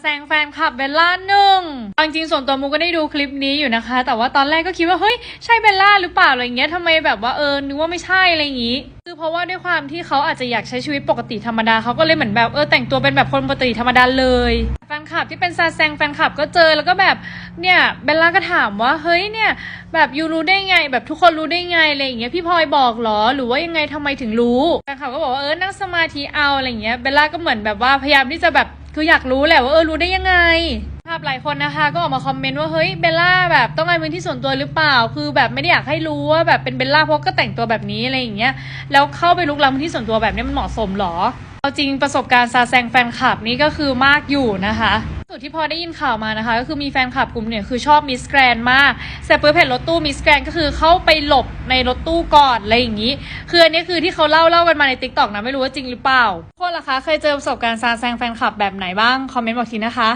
แซงแฟนคลับเบลล่าหนึ่งเอาจริงๆส่วนตัวมูก็ได้ดูคลิปนี้อยู่นะคะ แต่ว่าตอนแรกก็คิดว่าเฮ้ยใช่เบลล่าหรือเปล่าอะไรเงี้ยทำไมแบบว่าเออนึกว่าไม่ใช่อะไรอย่างงี้ คือเพราะว่าด้วยความที่เขาอาจจะอยากใช้ชีวิตปกติธรรมดาเขาก็เลยเหมือนแบบเออแต่งตัวเป็นแบบคนปกติธรรมดาเลย แฟนคลับที่เป็นซาแซงแฟนคลับก็เจอแล้วก็แบบเนี่ยเบลล่าก็ถามว่าเฮ้ยเนี่ยแบบยูรู้ได้ไง แบบทุกคนรู้ได้ไงอะไรอย่างเงี้ยพี่พลอยบอกเหรอหรือว่ายังไงทำไมถึงรู้แฟนคลับก็บอกว่าเออนั่งสมาธิเอาอะไรอย่างเงี้ยเบลล่าก็เหมือนแบบว่าพยายามที่จะแบบ คืออยากรู้แหละว่าเออรู้ได้ยังไง ภาพหลายคนนะคะ ก็ออกมาคอมเมนต์ว่าเฮ้ยเบลล่าแบบต้องการพื้นที่ส่วนตัวหรือเปล่า คือแบบไม่ได้อยากให้รู้ว่าแบบเป็นเบลล่าเพราะก็แต่งตัวแบบนี้อะไรอย่างเงี้ยแล้วเข้าไปลุกล้ำพื้นที่ส่วนตัวแบบนี้มันเหมาะสมหรอเอาจริงประสบการณ์ซาแซงแฟนคลับนี่ก็คือมากอยู่นะคะ สุดที่พอได้ยินข่าวมานะคะ ก็คือมีแฟนคลับกลุ่มเนี่ยคือชอบมิสแกรนมากเสร็จปุ๊บเห็นรถตู้มิสแกรนก็คือเข้าไปหลบในรถตู้ก่อนอะไรอย่างนี้ คืออันนี้คือที่เขาเล่าเล่ากันมาในติ๊กต็อกนะไม่รู้ว่าจริงหรือเปล่าคนล่ะคะเคยเจอประสบการณ์ซาแซงแฟนคลับแบบไหนบ้างคอมเมนต์บอกทีนะคะ